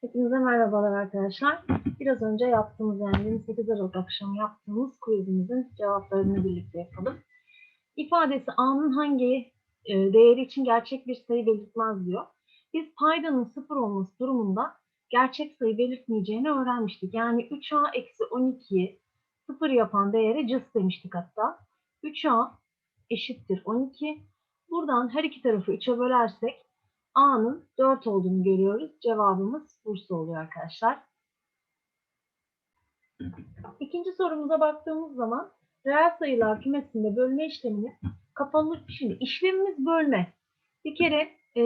Hepinize merhabalar arkadaşlar. Biraz önce yaptığımız yani 28 Aralık akşamı yaptığımız quizimizin cevaplarını birlikte yapalım. İfadesi A'nın hangi e, değeri için gerçek bir sayı belirtmez diyor. Biz paydanın sıfır olması durumunda gerçek sayı belirtmeyeceğini öğrenmiştik. Yani 3A eksi 12'yi sıfır yapan değere cız demiştik hatta. 3A eşittir 12. Buradan her iki tarafı 3'e bölersek A'nın 4 olduğunu görüyoruz. Cevabımız Bursa oluyor arkadaşlar. İkinci sorumuza baktığımız zaman reel sayılar kümesinde bölme işlemini kapalı şimdi işlemimiz bölme. Bir kere e,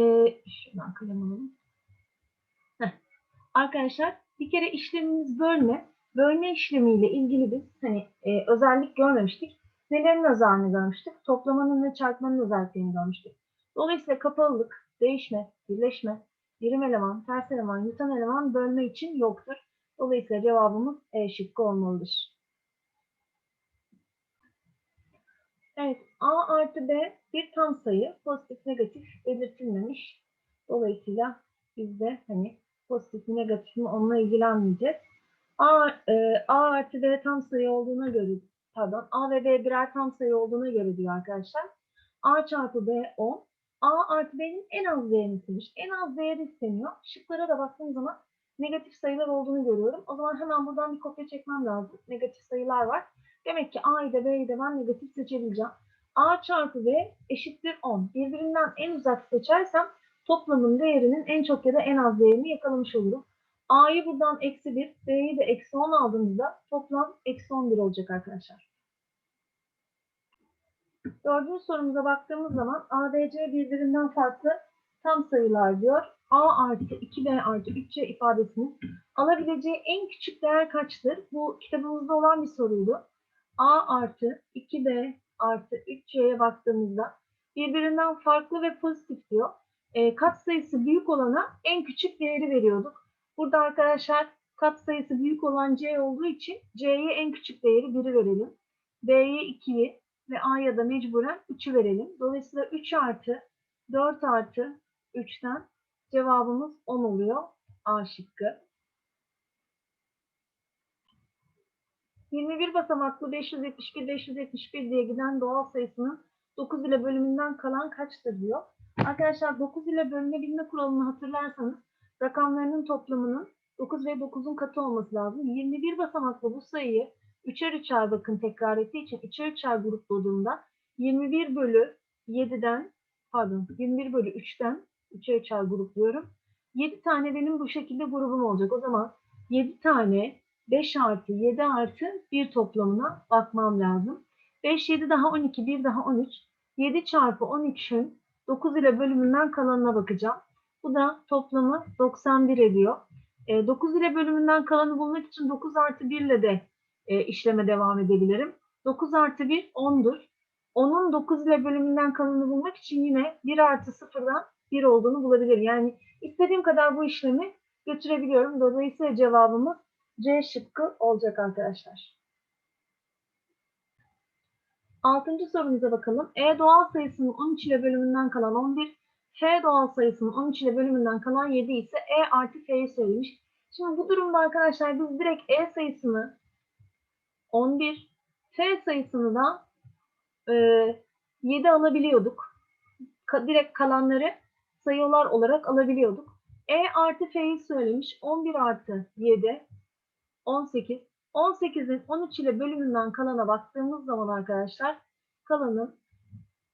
şuradan kalem alalım. Heh. Arkadaşlar bir kere işlemimiz bölme. Bölme işlemiyle ilgili biz hani e, özellik görmemiştik. Nelerin özelliğini görmüştük? Toplamanın ve çarpmanın özelliklerini görmüştük. Dolayısıyla kapalılık, değişme, birleşme, birim eleman, ters eleman, yutan eleman bölme için yoktur. Dolayısıyla cevabımız E şıkkı olmalıdır. Evet, A artı B bir tam sayı, pozitif negatif belirtilmemiş. Dolayısıyla biz de hani pozitif negatif mi onunla ilgilenmeyeceğiz. A, e, A artı B tam sayı olduğuna göre, pardon A ve B birer tam sayı olduğuna göre diyor arkadaşlar. A çarpı B 10, A artı B'nin en az değerini istemiş. En az değeri isteniyor. Şıklara da baktığım zaman negatif sayılar olduğunu görüyorum. O zaman hemen buradan bir kopya çekmem lazım. Negatif sayılar var. Demek ki A'yı da B'yi de ben negatif seçebileceğim. A çarpı B eşittir 10. Birbirinden en uzak seçersem toplamın değerinin en çok ya da en az değerini yakalamış olurum. A'yı buradan eksi 1, B'yi de eksi 10 aldığımızda toplam eksi 11 olacak arkadaşlar. Dördüncü sorumuza baktığımız zaman ADC birbirinden farklı tam sayılar diyor. A artı 2B artı 3C ifadesinin alabileceği en küçük değer kaçtır? Bu kitabımızda olan bir soruydu. A artı 2B artı 3C'ye baktığımızda birbirinden farklı ve pozitif diyor. E, kat sayısı büyük olana en küçük değeri veriyorduk. Burada arkadaşlar kat sayısı büyük olan C olduğu için C'ye en küçük değeri 1'i verelim. B'ye 2'yi, ve A'ya da mecburen 3'ü verelim. Dolayısıyla 3 artı 4 artı 3'ten cevabımız 10 oluyor. A şıkkı. 21 basamaklı 571 571 diye giden doğal sayısının 9 ile bölümünden kalan kaçtır diyor. Arkadaşlar 9 ile bölünebilme kuralını hatırlarsanız rakamlarının toplamının 9 ve 9'un katı olması lazım. 21 basamaklı bu sayıyı Üçer üçer bakın tekrar ettiği için üçer üçer grupladığımda 21 bölü 7'den pardon 21 bölü 3'ten üçer üçer grupluyorum. 7 tane benim bu şekilde grubum olacak. O zaman 7 tane 5 artı 7 artı 1 toplamına bakmam lazım. 5, 7 daha 12, 1 daha 13. 7 çarpı 13'ün 9 ile bölümünden kalanına bakacağım. Bu da toplamı 91 ediyor. E, 9 ile bölümünden kalanı bulmak için 9 artı 1 ile de e, işleme devam edebilirim. 9 artı 1 10'dur. 10'un 9 ile bölümünden kalanını bulmak için yine 1 artı 0'dan 1 olduğunu bulabilirim. Yani istediğim kadar bu işlemi götürebiliyorum. Dolayısıyla cevabımız C şıkkı olacak arkadaşlar. Altıncı sorumuza bakalım. E doğal sayısının 13 ile bölümünden kalan 11, F doğal sayısının 13 ile bölümünden kalan 7 ise E artı F'yi söylemiş. Şimdi bu durumda arkadaşlar biz direkt E sayısını 11. F sayısını da e, 7 alabiliyorduk. Ka direkt kalanları sayılar olarak alabiliyorduk. E artı F'yi söylemiş. 11 artı 7 18. 18'in 13 ile bölümünden kalana baktığımız zaman arkadaşlar kalanın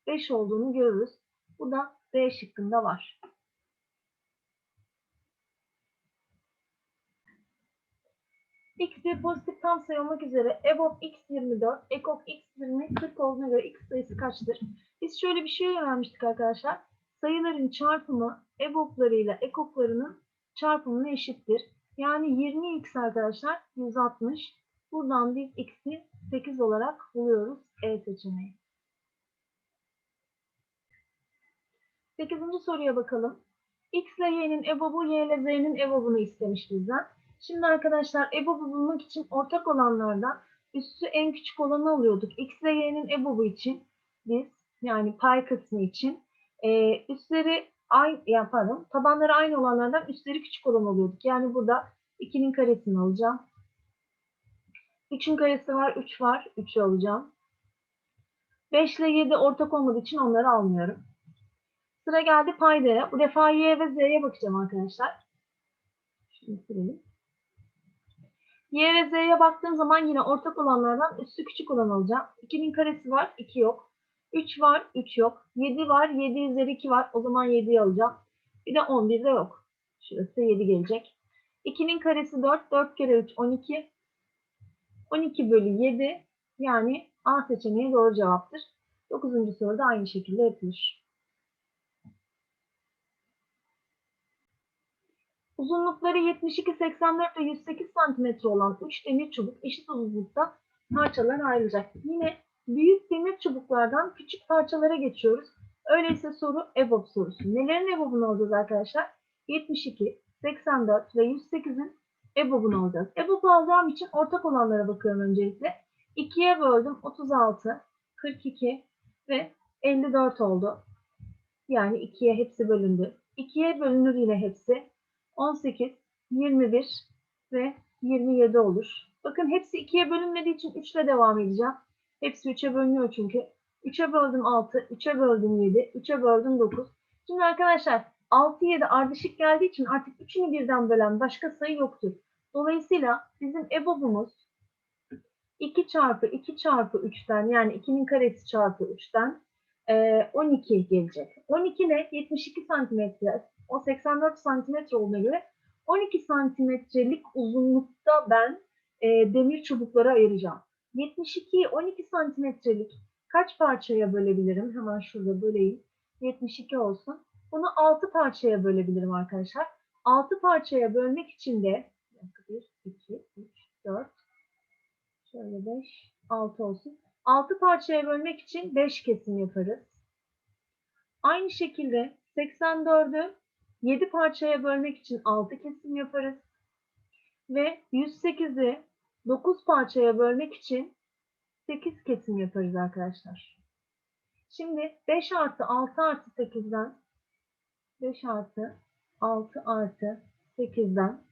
5 olduğunu görürüz. Bu da D şıkkında var. X bir pozitif tam sayı olmak üzere of x 24, f of x 20, 40 olduğuna göre x sayısı kaçtır? Biz şöyle bir şey öğrenmiştik arkadaşlar. Sayıların çarpımı f oflarının çarpımına eşittir. Yani 20x arkadaşlar 160. Buradan biz x'i 8 olarak buluyoruz E seçeneği. 8. soruya bakalım. x ile y'nin ebobu, y ile z'nin ebobunu istemiş bizden. Şimdi arkadaşlar EBOB'u bulmak için ortak olanlardan üstü en küçük olanı alıyorduk. X ve Y'nin EBOB'u için biz yani pay kısmı için e, üstleri aynı, yani tabanları aynı olanlardan üstleri küçük olan alıyorduk. Yani burada 2'nin karesini alacağım. 3'ün karesi var, 3 var, 3'ü alacağım. 5 ile 7 ortak olmadığı için onları almıyorum. Sıra geldi paydaya. Bu defa y ve z'ye bakacağım arkadaşlar. Şunu silelim. Y ve Z'ye baktığım zaman yine ortak olanlardan üstü küçük olan alacağım. 2'nin karesi var, 2 yok. 3 var, 3 yok. 7 var, 7 üzeri 2 var. O zaman 7'yi alacağım. Bir de 11 de yok. Şurası 7 gelecek. 2'nin karesi 4, 4 kere 3, 12. 12 bölü 7 yani A seçeneği doğru cevaptır. 9. soruda aynı şekilde yapılır. Uzunlukları 72, 84 ve 108 cm olan 3 demir çubuk eşit uzunlukta parçalara ayrılacak. Yine büyük demir çubuklardan küçük parçalara geçiyoruz. Öyleyse soru EBOB sorusu. Nelerin EBOB'unu alacağız arkadaşlar? 72, 84 ve 108'in EBOB'unu alacağız. EBOB'u alacağım için ortak olanlara bakıyorum öncelikle. 2'ye böldüm 36, 42 ve 54 oldu. Yani 2'ye hepsi bölündü. 2'ye bölünür yine hepsi. 18, 21 ve 27 olur. Bakın hepsi 2'ye bölünmediği için 3 ile devam edeceğim. Hepsi 3'e bölünüyor çünkü. 3'e böldüm 6, 3'e böldüm 7, 3'e böldüm 9. Şimdi arkadaşlar 6, 7 ardışık geldiği için artık 3'ünü birden bölen başka sayı yoktur. Dolayısıyla bizim EBOB'umuz 2 çarpı 2 çarpı 3'ten yani 2'nin karesi çarpı 3'ten 12 gelecek. 12 ne? 72 santimetre. O 84 santimetre olduğuna göre 12 santimetrelik uzunlukta ben e, demir çubuklara ayıracağım. 72'yi 12 santimetrelik kaç parçaya bölebilirim? Hemen şurada böleyim. 72 olsun. Bunu 6 parçaya bölebilirim arkadaşlar. 6 parçaya bölmek için de 1, 2, 3, 4, şöyle 5, 6 olsun. 6 parçaya bölmek için 5 kesim yaparız. Aynı şekilde 84'ü 7 parçaya bölmek için 6 kesim yaparız. Ve 108'i 9 parçaya bölmek için 8 kesim yaparız arkadaşlar. Şimdi 5 artı 6 artı 8'den 5 artı 6 artı 8'den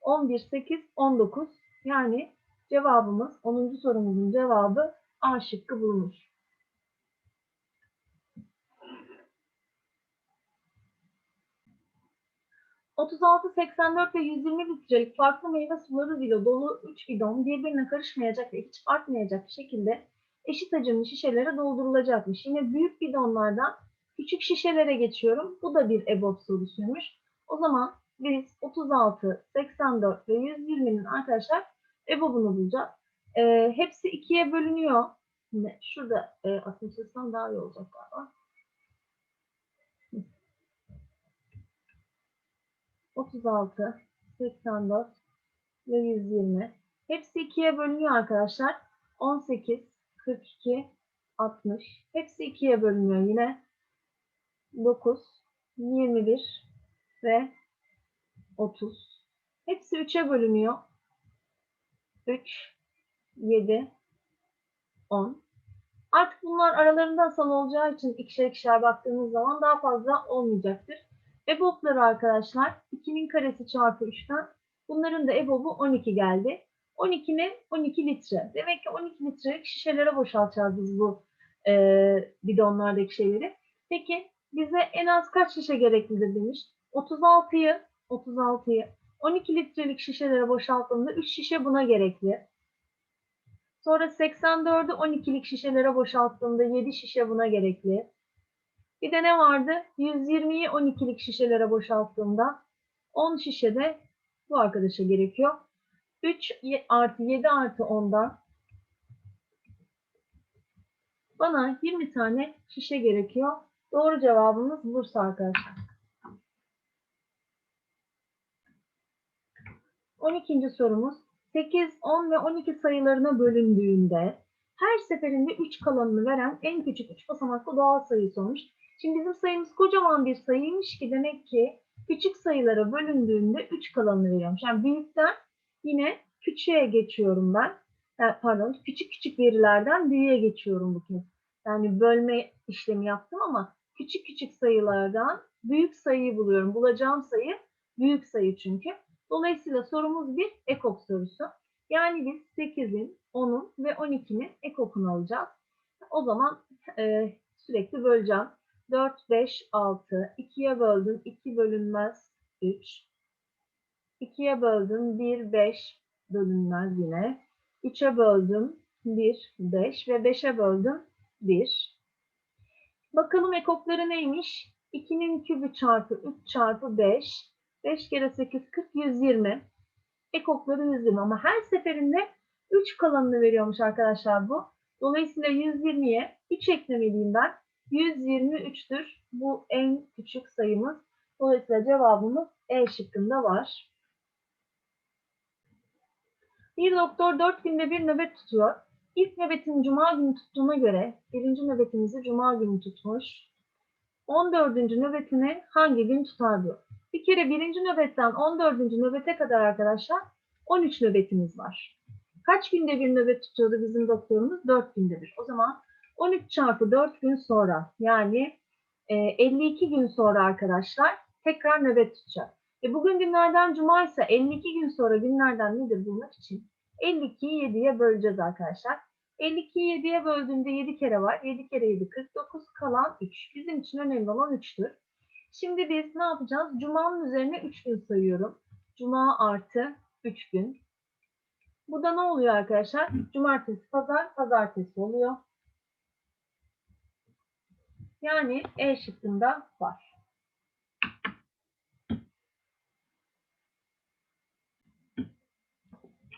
11, 8, 19 yani cevabımız 10. sorumuzun cevabı A şıkkı bulunur. ...36, 84 ve 120 litrelik farklı meyve suları ile dolu 3 bidon birbirine karışmayacak ve hiç artmayacak şekilde eşit hacimli şişelere doldurulacakmış. Yine büyük bidonlardan küçük şişelere geçiyorum. Bu da bir EBOB sorusuymuş. O zaman biz 36, 84 ve 120'nin arkadaşlar EBOB'unu bulacağız. E, hepsi ikiye bölünüyor. Şimdi şurada e, aslında daha iyi olacak galiba. 36, 84 ve 120. Hepsi ikiye bölünüyor arkadaşlar. 18, 42, 60. Hepsi ikiye bölünüyor yine. 9, 21 ve 30. Hepsi 3'e bölünüyor. 3, 7, 10. Artık bunlar aralarında asal olacağı için ikişer ikişer baktığımız zaman daha fazla olmayacaktır. EBOB'ları arkadaşlar 2'nin karesi çarpı 3'ten bunların da EBOB'u 12 geldi. 12 ne? 12 litre. Demek ki 12 litrelik şişelere boşaltacağız biz bu e, bidonlardaki şeyleri. Peki bize en az kaç şişe gereklidir demiş. 36'yı 36'yı 12 litrelik şişelere boşalttığımda 3 şişe buna gerekli. Sonra 84'ü 12'lik şişelere boşalttığımda 7 şişe buna gerekli. Bir de ne vardı? 120'yi 12'lik şişelere boşalttığımda 10 şişe de bu arkadaşa gerekiyor. 3 artı 7 artı 10'dan bana 20 tane şişe gerekiyor. Doğru cevabımız Bursa arkadaşlar. 12. sorumuz 8, 10 ve 12 sayılarına bölündüğünde her seferinde 3 kalanını veren en küçük 3 basamaklı doğal sayı olmuş. Şimdi bizim sayımız kocaman bir sayıymış ki demek ki küçük sayılara bölündüğünde 3 kalanını veriyormuş. Yani büyükten yine küçüğe geçiyorum ben. Pardon küçük küçük verilerden büyüğe geçiyorum bu kez. Yani bölme işlemi yaptım ama küçük küçük sayılardan büyük sayıyı buluyorum. Bulacağım sayı büyük sayı çünkü. Dolayısıyla sorumuz bir ekok sorusu. Yani biz 8'in, 10'un ve 12'nin ekokunu alacağız. O zaman e, sürekli böleceğim. 4, 5, 6. 2'ye böldüm. 2 bölünmez 3. 2'ye böldüm. 1, 5 bölünmez yine. 3'e böldüm. 1, 5 ve 5'e böldüm. 1. Bakalım ekokları neymiş? 2'nin kübü çarpı 3 çarpı 5. 5 kere 8, 40, 120. Ekokları 120 ama her seferinde 3 kalanını veriyormuş arkadaşlar bu. Dolayısıyla 120'ye 3 eklemeliyim ben. 123'tür. Bu en küçük sayımız. Dolayısıyla cevabımız E şıkkında var. Bir doktor 4 günde bir nöbet tutuyor. İlk nöbetini cuma günü tuttuğuna göre birinci nöbetimizi cuma günü tutmuş. 14. nöbetini hangi gün tutar diyor. Bir kere birinci nöbetten 14. nöbete kadar arkadaşlar 13 nöbetimiz var. Kaç günde bir nöbet tutuyordu bizim doktorumuz? 4 günde bir. O zaman 13 çarpı 4 gün sonra yani e, 52 gün sonra arkadaşlar tekrar nöbet tutacak. E bugün günlerden cuma ise 52 gün sonra günlerden nedir bulmak için 52'yi 7'ye böleceğiz arkadaşlar. 52'yi 7'ye böldüğümde 7 kere var. 7 kere 7 49 kalan 3. Bizim için önemli olan 3'tür. Şimdi biz ne yapacağız? Cuma'nın üzerine 3 gün sayıyorum. Cuma artı 3 gün. Bu da ne oluyor arkadaşlar? Cumartesi, pazar, pazartesi oluyor. Yani E şıkkında var.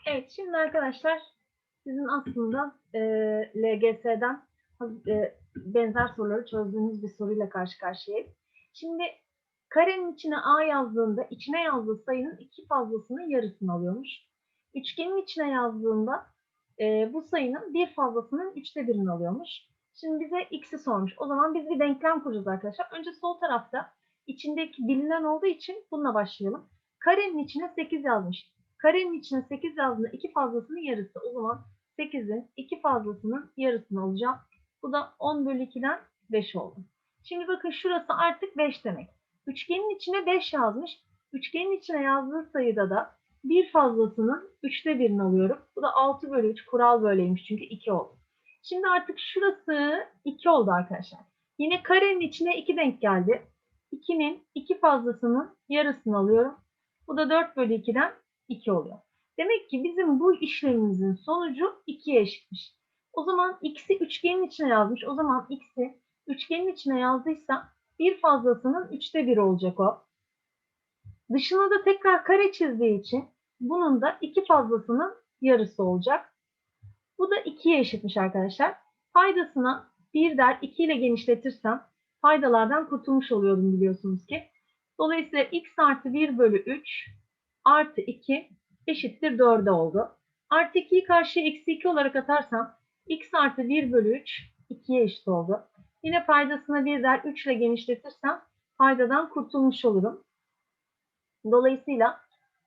Evet şimdi arkadaşlar sizin aslında e, LGS'den e, benzer soruları çözdüğünüz bir soruyla karşı karşıyayız. Şimdi karenin içine A yazdığında içine yazdığı sayının iki fazlasının yarısını alıyormuş. Üçgenin içine yazdığında e, bu sayının bir fazlasının üçte birini alıyormuş. Şimdi bize x'i sormuş. O zaman biz bir denklem kuracağız arkadaşlar. Önce sol tarafta içindeki bilinen olduğu için bununla başlayalım. Karenin içine 8 yazmış. Karenin içine 8 yazdığında iki fazlasının yarısı. O zaman 8'in iki fazlasının yarısını alacağım. Bu da 10 bölü 2'den 5 oldu. Şimdi bakın şurası artık 5 demek. Üçgenin içine 5 yazmış. Üçgenin içine yazdığı sayıda da bir fazlasının 3'te 1'ini alıyorum. Bu da 6 bölü 3 kural böyleymiş çünkü 2 oldu. Şimdi artık şurası 2 oldu arkadaşlar. Yine karenin içine 2 denk geldi. 2'nin 2 fazlasının yarısını alıyorum. Bu da 4 bölü 2'den 2 oluyor. Demek ki bizim bu işlemimizin sonucu 2'ye eşitmiş. O zaman x'i üçgenin içine yazmış. O zaman x'i üçgenin içine yazdıysa bir fazlasının 3'te 1 olacak o. Dışına da tekrar kare çizdiği için bunun da 2 fazlasının yarısı olacak. Bu da 2'ye eşitmiş arkadaşlar. Paydasına 1 der 2 ile genişletirsem faydalardan kurtulmuş oluyordum biliyorsunuz ki. Dolayısıyla x artı 1 bölü 3 artı 2 eşittir 4'e oldu. Artı 2'yi karşıya eksi 2 olarak atarsam x artı 1 bölü 3 2'ye eşit oldu. Yine paydasına 1 der 3 ile genişletirsem faydadan kurtulmuş olurum. Dolayısıyla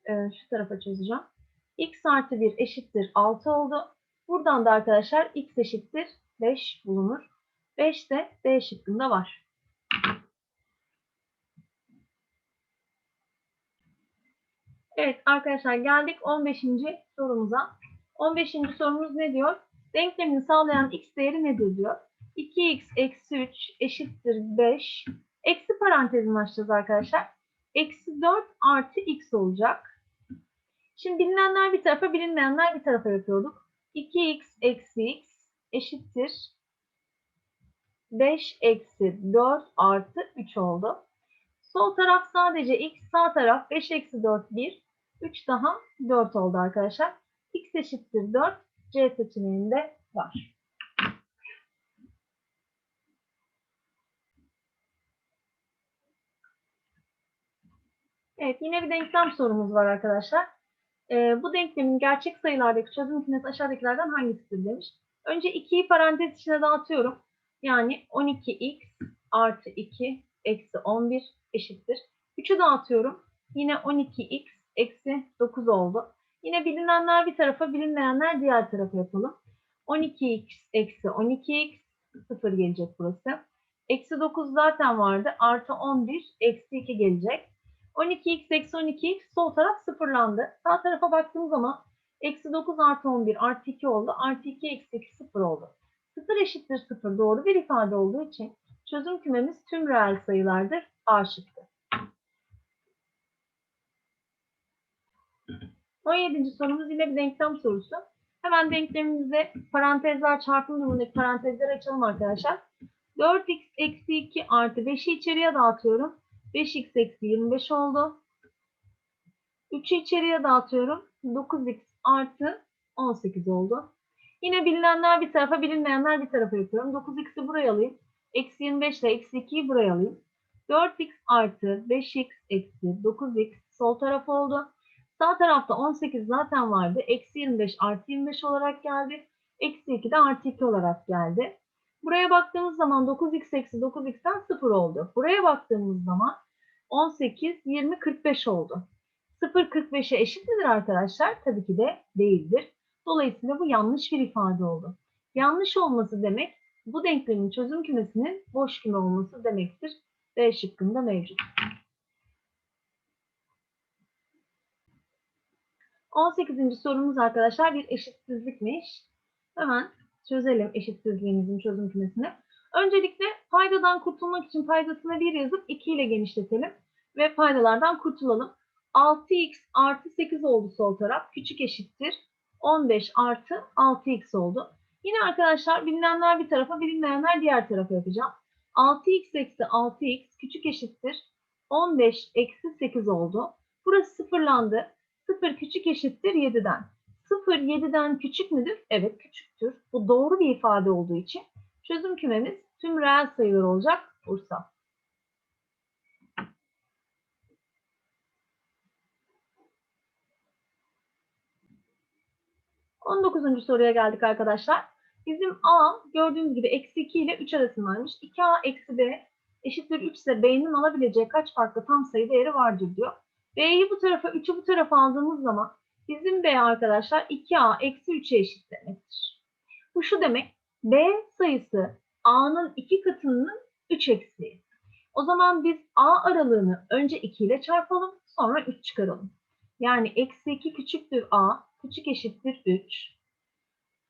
e, şu tarafa çözeceğim. x artı 1 eşittir 6 oldu. Buradan da arkadaşlar x eşittir 5 bulunur. 5 de D şıkkında var. Evet arkadaşlar geldik 15. sorumuza. 15. sorumuz ne diyor? Denklemini sağlayan x değeri nedir diyor. 2x eksi 3 eşittir 5. Eksi parantezini açacağız arkadaşlar. Eksi 4 artı x olacak. Şimdi bilinenler bir tarafa bilinmeyenler bir tarafa yapıyorduk. 2x eksi x eşittir 5 eksi 4 artı 3 oldu. Sol taraf sadece x, sağ taraf 5 eksi 4 1, 3 daha 4 oldu arkadaşlar. x eşittir 4, C seçeneğinde var. Evet yine bir denklem sorumuz var arkadaşlar. Ee, bu denklemin gerçek sayılardaki çözüm kümesi aşağıdakilerden hangisidir demiş. Önce 2'yi parantez içine dağıtıyorum. Yani 12x artı 2 eksi 11 eşittir. 3'ü dağıtıyorum. Yine 12x eksi 9 oldu. Yine bilinenler bir tarafa, bilinmeyenler diğer tarafa yapalım. 12x eksi 12x 0 gelecek burası. Eksi 9 zaten vardı. Artı 11 eksi 2 gelecek. 12x eksi 12x sol taraf sıfırlandı. Sağ tarafa baktığım zaman eksi 9 artı 11 artı 2 oldu. Artı 2 eksi 2 sıfır oldu. Sıfır eşittir sıfır doğru bir ifade olduğu için çözüm kümemiz tüm reel sayılardır. A şıkkı. 17. sorumuz yine bir denklem sorusu. Hemen denklemimize parantezler çarpım durumundaki parantezleri açalım arkadaşlar. 4x eksi 2 artı 5'i içeriye dağıtıyorum. 5x eksi 25 oldu. 3'ü içeriye dağıtıyorum. 9x artı 18 oldu. Yine bilinenler bir tarafa, bilinmeyenler bir tarafa yapıyorum. 9x'i buraya alayım. Eksi 25 ile eksi 2'yi buraya alayım. 4x artı 5x eksi 9x sol taraf oldu. Sağ tarafta 18 zaten vardı. Eksi 25 artı 25 olarak geldi. Eksi 2 de artı 2 olarak geldi. Buraya baktığımız zaman 9x eksi 9x'ten 0 oldu. Buraya baktığımız zaman 18, 20, 45 oldu. 0, 45'e eşit midir arkadaşlar? Tabii ki de değildir. Dolayısıyla bu yanlış bir ifade oldu. Yanlış olması demek bu denklemin çözüm kümesinin boş küme olması demektir. B şıkkında mevcut. 18. sorumuz arkadaşlar bir eşitsizlikmiş. Hemen çözelim eşitsizliğimizin çözüm kümesini. Öncelikle paydadan kurtulmak için paydasına 1 yazıp 2 ile genişletelim ve paydalardan kurtulalım. 6x artı 8 oldu sol taraf. Küçük eşittir. 15 artı 6x oldu. Yine arkadaşlar bilinenler bir tarafa bilinmeyenler diğer tarafa yapacağım. 6x eksi 6x küçük eşittir. 15 eksi 8 oldu. Burası sıfırlandı. 0 küçük eşittir 7'den. 0 7'den küçük müdür? Evet küçüktür. Bu doğru bir ifade olduğu için çözüm kümemiz tüm reel sayılar olacak. Bursa. On dokuzuncu soruya geldik arkadaşlar. Bizim A gördüğünüz gibi eksi 2 ile 3 arasındaymış. 2A eksi B eşittir 3 ise B'nin alabileceği kaç farklı tam sayı değeri vardır diyor. B'yi bu tarafa, 3'ü bu tarafa aldığımız zaman bizim B arkadaşlar 2A eksi 3'e eşit demektir. Bu şu demek, B sayısı A'nın 2 katının 3 eksiği. O zaman biz A aralığını önce 2 ile çarpalım, sonra 3 çıkaralım. Yani eksi 2 küçüktür A, küçük eşittir 3.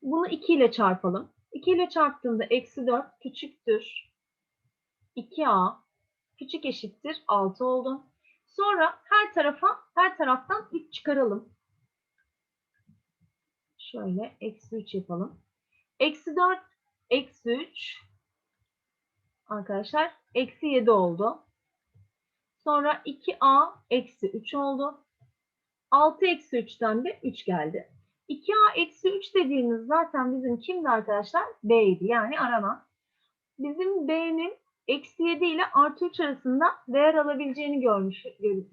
Bunu 2 ile çarpalım. 2 ile çarptığımda eksi 4 küçüktür 2A, küçük eşittir 6 oldu. Sonra her tarafa, her taraftan 3 çıkaralım. Şöyle eksi 3 yapalım. Eksi 4, eksi 3. Arkadaşlar eksi 7 oldu. Sonra 2a eksi 3 oldu. 6 eksi 3'ten de 3 geldi. 2a eksi 3 dediğimiz zaten bizim kimdi arkadaşlar? B'ydi yani aranan. Bizim B'nin eksi 7 ile artı 3 arasında değer alabileceğini görmüş,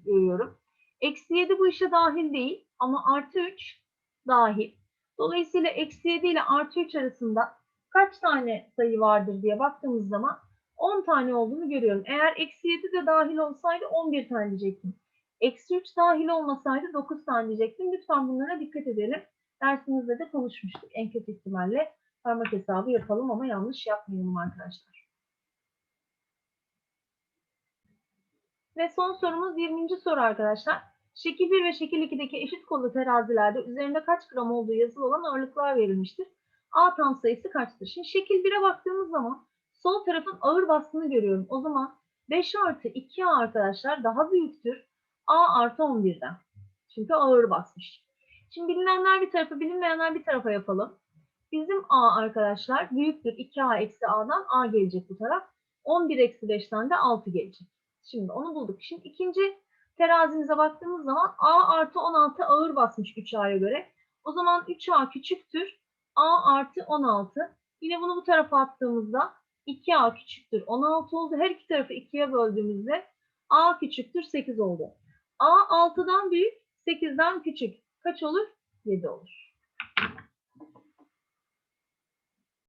görüyorum. Eksi 7 bu işe dahil değil ama artı 3 dahil. Dolayısıyla eksi 7 ile artı 3 arasında kaç tane sayı vardır diye baktığımız zaman 10 tane olduğunu görüyorum. Eğer eksi 7 de dahil olsaydı 11 tane diyecektim. Eksi 3 dahil olmasaydı 9 tane diyecektim. Lütfen bunlara dikkat edelim. Dersimizde de konuşmuştuk. En kötü ihtimalle parmak hesabı yapalım ama yanlış yapmayalım arkadaşlar. Ve son sorumuz 20. soru arkadaşlar. Şekil 1 ve şekil 2'deki eşit kollu terazilerde üzerinde kaç gram olduğu yazılı olan ağırlıklar verilmiştir. A tam sayısı kaçtır? Şimdi şekil 1'e baktığımız zaman sol tarafın ağır bastığını görüyorum. O zaman 5 artı 2A arkadaşlar daha büyüktür. A artı 11'den. Çünkü ağır basmış. Şimdi bilinenler bir tarafa, bilinmeyenler bir tarafa yapalım. Bizim A arkadaşlar büyüktür. 2A eksi A'dan A gelecek bu taraf. 11 eksi 5'ten de 6 gelecek. Şimdi onu bulduk. Şimdi ikinci terazimize baktığımız zaman A artı 16 ağır basmış 3A'ya göre. O zaman 3A küçüktür. A artı 16. Yine bunu bu tarafa attığımızda 2A küçüktür 16 oldu. Her iki tarafı 2'ye böldüğümüzde A küçüktür 8 oldu. A 6'dan büyük 8'den küçük. Kaç olur? 7 olur.